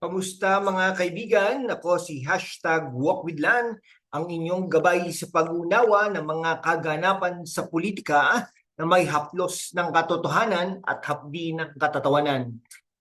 Kamusta mga kaibigan? Ako si hashtag WalkWithLan, ang inyong gabay sa pag-unawa ng mga kaganapan sa politika na may haplos ng katotohanan at hapdi ng katatawanan.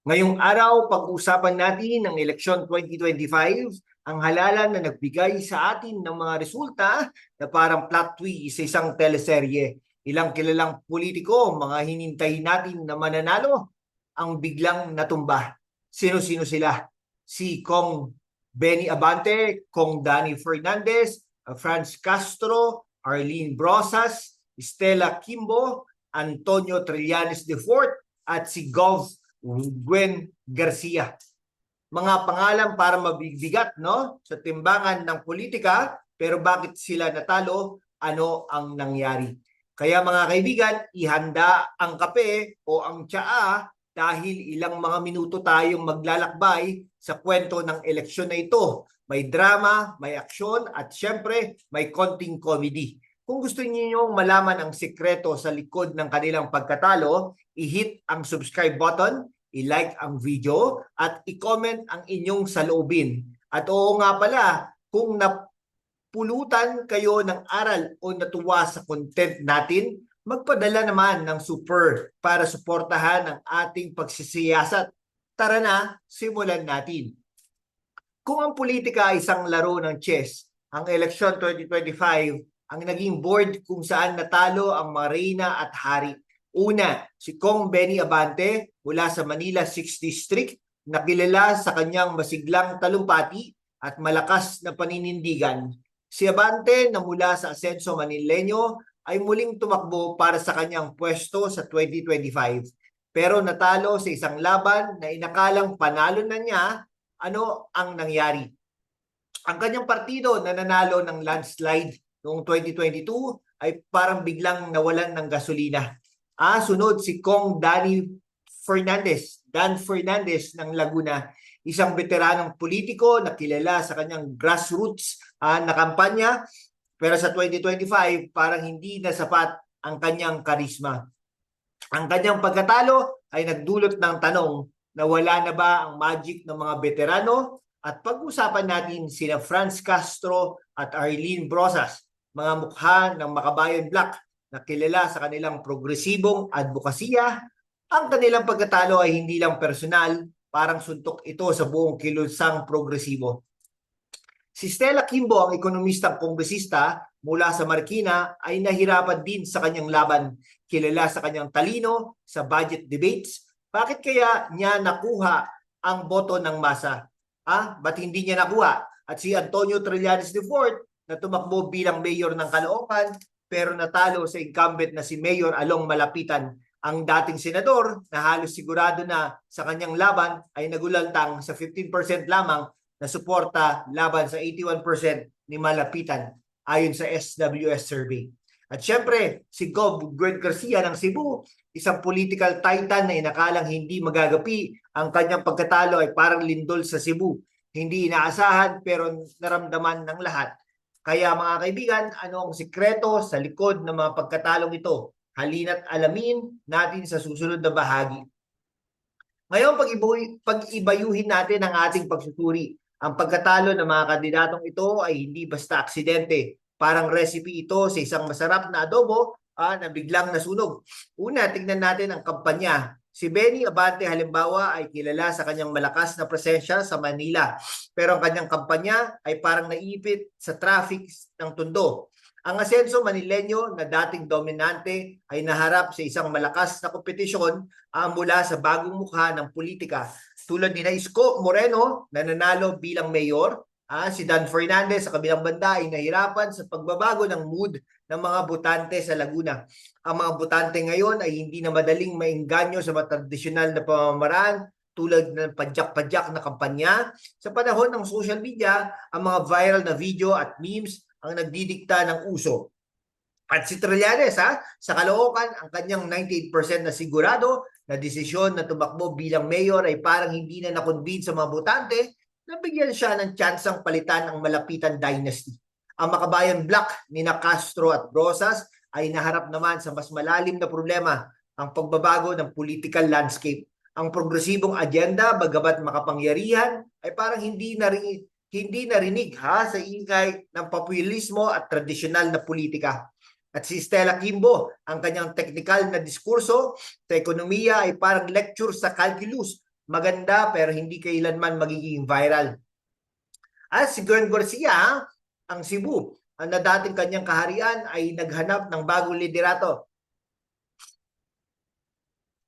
Ngayong araw, pag-usapan natin ang eleksyon 2025, ang halalan na nagbigay sa atin ng mga resulta na parang plot twist sa isang teleserye. Ilang kilalang politiko, mga hinintay natin na mananalo, ang biglang natumba. Sino-sino sila? Si Kong Benny Abante, Kong Danny Fernandez, Franz Castro, Arlene Brosas, Stella Kimbo, Antonio Trillanes IV, at si Gov Gwen Garcia. Mga pangalan para mabigbigat no sa timbangan ng politika, pero bakit sila natalo? Ano ang nangyari? Kaya mga kaibigan, ihanda ang kape o ang tsaa dahil ilang mga minuto tayong maglalakbay sa kwento ng eleksyon na ito. May drama, may aksyon at syempre may konting comedy. Kung gusto niyo malaman ang sikreto sa likod ng kanilang pagkatalo, i-hit ang subscribe button, i-like ang video at i-comment ang inyong saloobin. At oo nga pala, kung napulutan kayo ng aral o natuwa sa content natin, magpadala naman ng super para suportahan ang ating pagsisiyasat. Tara na, simulan natin. Kung ang politika ay isang laro ng chess, ang eleksyon 2025 ang naging board kung saan natalo ang Marina at Hari. Una, si Kong Benny Abante mula sa Manila 6th District, nakilala sa kanyang masiglang talumpati at malakas na paninindigan. Si Abante na mula sa Asenso Manileño ay muling tumakbo para sa kanyang pwesto sa 2025. Pero natalo sa isang laban na inakalang panalo na niya, ano ang nangyari? Ang kanyang partido na nanalo ng landslide noong 2022 ay parang biglang nawalan ng gasolina. Ah, sunod si Kong Danny Fernandez, Dan Fernandez ng Laguna, isang veteranong politiko na kilala sa kanyang grassroots ah, na kampanya pero sa 2025, parang hindi na sapat ang kanyang karisma. Ang kanyang pagkatalo ay nagdulot ng tanong na wala na ba ang magic ng mga veterano at pag-usapan natin sina Franz Castro at Arlene Brosas, mga mukha ng Makabayan Black na kilala sa kanilang progresibong advokasya. Ang kanilang pagkatalo ay hindi lang personal, parang suntok ito sa buong kilusang progresibo. Si Stella Kimbo, ang ekonomistang kongresista mula sa Marikina, ay nahirapan din sa kanyang laban. Kilala sa kanyang talino sa budget debates. Bakit kaya niya nakuha ang boto ng masa? Ah, ba't hindi niya nakuha? At si Antonio Trillanes IV na tumakbo bilang mayor ng Caloocan pero natalo sa incumbent na si Mayor Along Malapitan. Ang dating senador na halos sigurado na sa kanyang laban ay nagulantang sa 15% lamang na suporta laban sa 81% ni Malapitan ayon sa SWS survey. At syempre, si Gov. Gwen Garcia ng Cebu, isang political titan na inakalang hindi magagapi, ang kanyang pagkatalo ay parang lindol sa Cebu. Hindi inaasahan pero naramdaman ng lahat. Kaya mga kaibigan, ano ang sikreto sa likod ng mga pagkatalong ito? Halina't alamin natin sa susunod na bahagi. Ngayon, pag-ibayuhin natin ang ating pagsusuri ang pagkatalo ng mga kandidatong ito ay hindi basta aksidente. Parang recipe ito sa isang masarap na adobo ah, na biglang nasunog. Una, tingnan natin ang kampanya. Si Benny Abante halimbawa ay kilala sa kanyang malakas na presensya sa Manila. Pero ang kanyang kampanya ay parang naipit sa traffic ng Tondo. Ang asenso Manileño na dating dominante ay naharap sa isang malakas na kompetisyon uh, mula sa bagong mukha ng politika tulad ni Isko Moreno na nanalo bilang mayor. Ah, si Dan Fernandez sa kabilang banda ay nahirapan sa pagbabago ng mood ng mga botante sa Laguna. Ang mga botante ngayon ay hindi na madaling maingganyo sa mga tradisyonal na pamamaraan tulad ng padyak-padyak na kampanya. Sa panahon ng social media, ang mga viral na video at memes ang nagdidikta ng uso. At si Trillanes ha, sa Caloocan, ang kanyang 98% na sigurado na desisyon na tumakbo bilang mayor ay parang hindi na nakonvince sa mga botante na bigyan siya ng tsansang palitan ang Malapitan Dynasty. Ang Makabayan Black ni na Castro at Rosas ay naharap naman sa mas malalim na problema, ang pagbabago ng political landscape. Ang progresibong agenda, bagamat makapangyarihan, ay parang hindi narinig, hindi narinig ha, sa ingay ng populismo at tradisyonal na politika. At si Stella Kimbo, ang kanyang technical na diskurso sa ekonomiya ay parang lecture sa calculus. Maganda pero hindi kailanman magiging viral. At si Gwen Garcia, ang Cebu, ang na dating kanyang kaharian ay naghanap ng bagong liderato.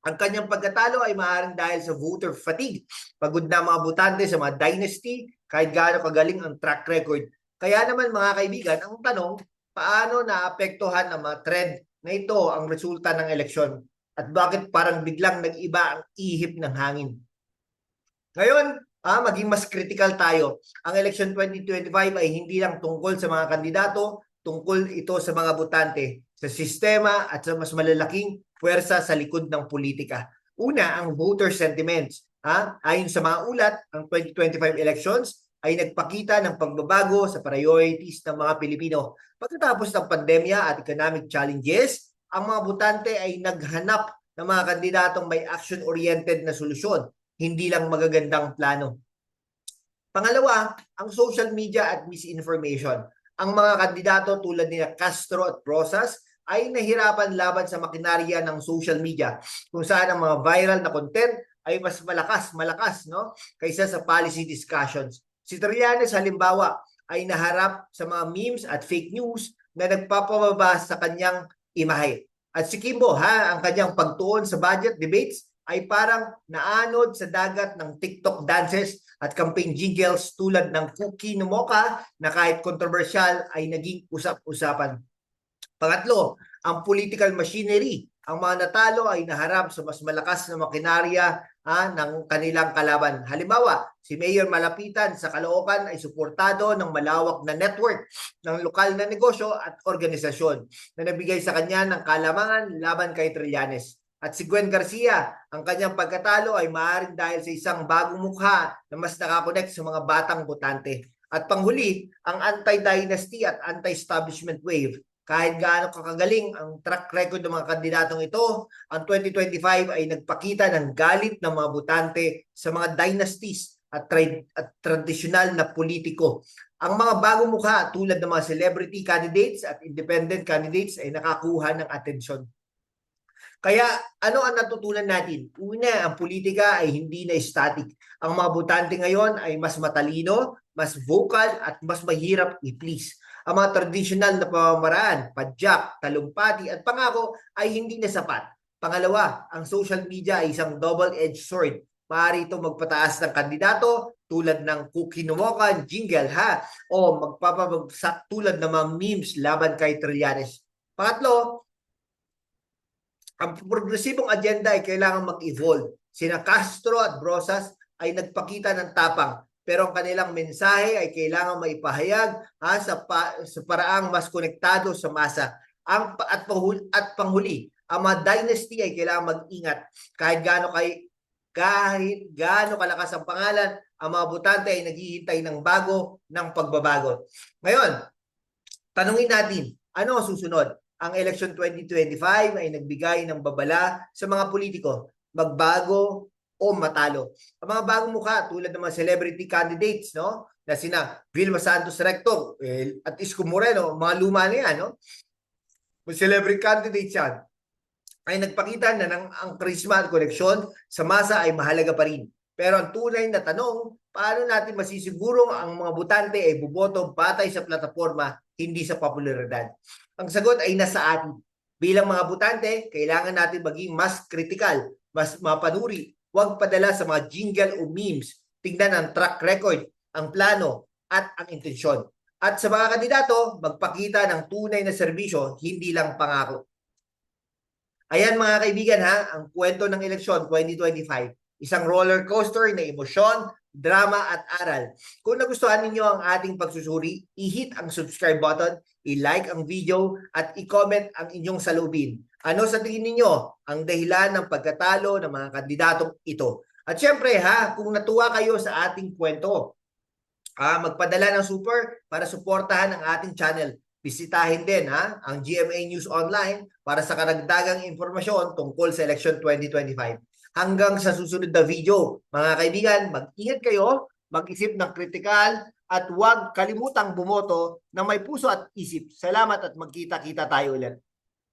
Ang kanyang pagkatalo ay maaaring dahil sa voter fatigue. Pagod na mga butante sa mga dynasty kahit gaano kagaling ang track record. Kaya naman mga kaibigan, ang tanong, paano naapektuhan ng mga trend na ito ang resulta ng eleksyon? At bakit parang biglang nag-iba ang ihip ng hangin? Ngayon, ah, maging mas critical tayo. Ang election 2025 ay hindi lang tungkol sa mga kandidato, tungkol ito sa mga butante, sa sistema at sa mas malalaking puwersa sa likod ng politika. Una, ang voter sentiments. Ha? Ayon sa mga ulat, ang 2025 elections ay nagpakita ng pagbabago sa priorities ng mga Pilipino. Pagkatapos ng pandemya at economic challenges, ang mga butante ay naghanap ng mga kandidatong may action-oriented na solusyon, hindi lang magagandang plano. Pangalawa, ang social media at misinformation. Ang mga kandidato tulad ni Castro at Rosas ay nahirapan laban sa makinarya ng social media kung saan ang mga viral na content ay mas malakas, malakas no kaysa sa policy discussions. Si Trillanes halimbawa ay naharap sa mga memes at fake news na nagpapababa sa kanyang imahe. At si Kimbo, ha, ang kanyang pagtuon sa budget debates ay parang naanod sa dagat ng TikTok dances at campaign jingles tulad ng Cookie no Mocha na kahit kontrobersyal ay naging usap-usapan. Pangatlo, ang political machinery. Ang mga natalo ay naharap sa mas malakas na makinarya ah, ng kanilang kalaban. Halimbawa, si Mayor Malapitan sa Caloocan ay suportado ng malawak na network ng lokal na negosyo at organisasyon na nabigay sa kanya ng kalamangan laban kay Trillanes. At si Gwen Garcia, ang kanyang pagkatalo ay maaaring dahil sa isang bagong mukha na mas nakakonect sa mga batang botante. At panghuli, ang anti-dynasty at anti-establishment wave kahit gaano kakagaling ang track record ng mga kandidatong ito, ang 2025 ay nagpakita ng galit ng mga butante sa mga dynasties at, tra- at tradisyonal na politiko. Ang mga bagong mukha tulad ng mga celebrity candidates at independent candidates ay nakakuha ng atensyon. Kaya ano ang natutunan natin? Una, ang politika ay hindi na static. Ang mga butante ngayon ay mas matalino, mas vocal at mas mahirap i-please ang mga tradisyonal na pamamaraan, padyak, talumpati at pangako ay hindi na sapat. Pangalawa, ang social media ay isang double-edged sword. Maaari ito magpataas ng kandidato tulad ng kukinumokan, jingle ha, o magpapabagsak tulad ng mga memes laban kay Trillanes. Pangatlo, ang progresibong agenda ay kailangan mag-evolve. Sina Castro at Brosas ay nagpakita ng tapang pero ang kanilang mensahe ay kailangan maipahayag ha, sa, pa, sa paraang mas konektado sa masa. Ang, at, panghuli, at panghuli, ang mga dynasty ay kailangan mag-ingat kahit gaano kay kahit gaano kalakas ang pangalan, ang mga butante ay naghihintay ng bago, ng pagbabago. Ngayon, tanungin natin, ano ang susunod? Ang election 2025 ay nagbigay ng babala sa mga politiko. Magbago o matalo. Ang mga bagong mukha tulad ng mga celebrity candidates, no? Na sina Vilma Santos Recto eh, at Isko Moreno, mga luma na yan, no? Mga celebrity candidates yan ay nagpakita na ng ang charisma at koneksyon sa masa ay mahalaga pa rin. Pero ang tunay na tanong, paano natin masisigurong ang mga butante ay buboto batay sa plataforma, hindi sa popularidad? Ang sagot ay nasa atin. Bilang mga butante, kailangan natin maging mas kritikal, mas mapanuri, Huwag padala sa mga jingle o memes. Tingnan ang track record, ang plano, at ang intensyon. At sa mga kandidato, magpakita ng tunay na serbisyo, hindi lang pangako. Ayan mga kaibigan ha, ang kwento ng eleksyon 2025. Isang roller coaster na emosyon, drama at aral. Kung nagustuhan ninyo ang ating pagsusuri, i-hit ang subscribe button, i-like ang video at i-comment ang inyong salubin. Ano sa tingin ninyo ang dahilan ng pagkatalo ng mga kandidatong ito? At syempre ha, kung natuwa kayo sa ating kwento, ah, magpadala ng super para suportahan ang ating channel. Bisitahin din ha, ang GMA News Online para sa karagdagang impormasyon tungkol sa election 2025. hanggang sa susunod na video. Mga kaibigan, mag-ingat kayo, mag-isip ng kritikal at huwag kalimutang bumoto ng may puso at isip. Salamat at magkita-kita tayo ulit.